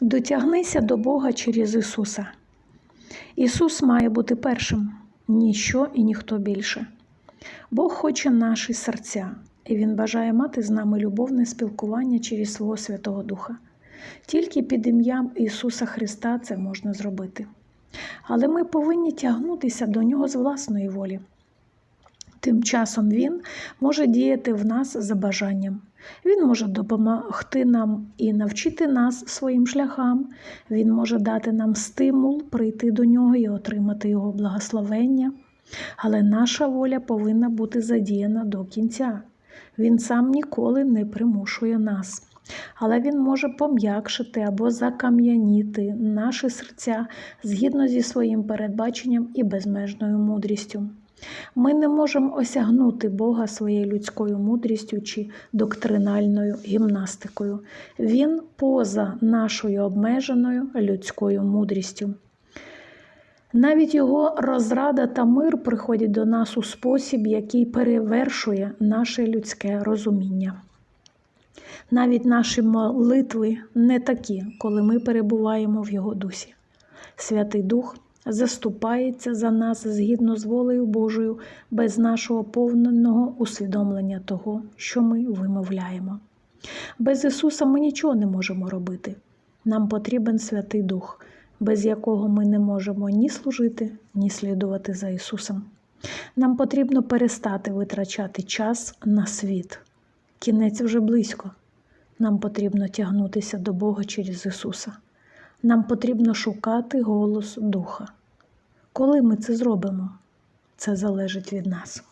Дотягнися до Бога через Ісуса. Ісус має бути першим, ніщо і ніхто більше. Бог хоче наші серця, і Він бажає мати з нами любовне спілкування через свого Святого Духа. Тільки під ім'ям Ісуса Христа це можна зробити. Але ми повинні тягнутися до Нього з власної волі. Тим часом Він може діяти в нас за бажанням. Він може допомогти нам і навчити нас своїм шляхам. Він може дати нам стимул прийти до нього і отримати його благословення. Але наша воля повинна бути задіяна до кінця. Він сам ніколи не примушує нас. Але він може пом'якшити або закам'яніти наші серця згідно зі своїм передбаченням і безмежною мудрістю. Ми не можемо осягнути Бога своєю людською мудрістю чи доктринальною гімнастикою. Він поза нашою обмеженою людською мудрістю. Навіть його розрада та мир приходять до нас у спосіб, який перевершує наше людське розуміння. Навіть наші молитви не такі, коли ми перебуваємо в Його дусі. Святий Дух заступається за нас згідно з волею Божою, без нашого повного усвідомлення того, що ми вимовляємо. Без Ісуса ми нічого не можемо робити. Нам потрібен Святий Дух, без якого ми не можемо ні служити, ні слідувати за Ісусом. Нам потрібно перестати витрачати час на світ. Кінець вже близько. Нам потрібно тягнутися до Бога через Ісуса. Нам потрібно шукати голос Духа. Коли ми це зробимо, це залежить від нас.